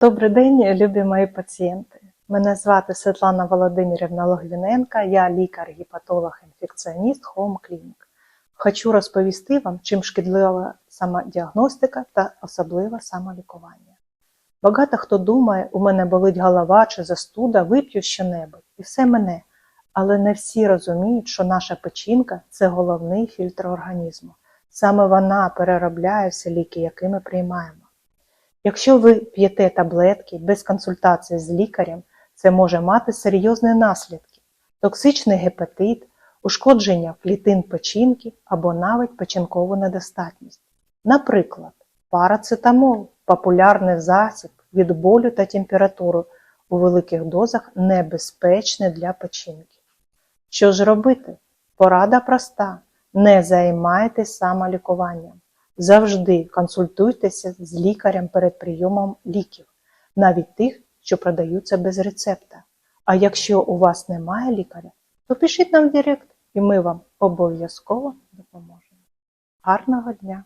Добрий день, любі мої пацієнти. Мене звати Світлана Володимирівна Логвіненка, я лікар-гепатолог-інфекціоніст Home Clinic. Хочу розповісти вам, чим шкідлива самодіагностика та особливе самолікування. Багато хто думає, у мене болить голова чи застуда, вип'ю щонебудь, і все мене. Але не всі розуміють, що наша печінка це головний фільтр організму. Саме вона переробляє всі ліки, які ми приймаємо. Якщо ви п'єте таблетки без консультації з лікарем, це може мати серйозні наслідки: токсичний гепатит, ушкодження клітин печінки або навіть печінкову недостатність. Наприклад, парацетамол популярний засіб від болю та температури у великих дозах небезпечний для печінки. Що ж робити? Порада проста: не займайтесь самолікуванням. Завжди консультуйтеся з лікарем перед прийомом ліків, навіть тих, що продаються без рецепта. А якщо у вас немає лікаря, то пишіть нам в Директ, і ми вам обов'язково допоможемо. Гарного дня!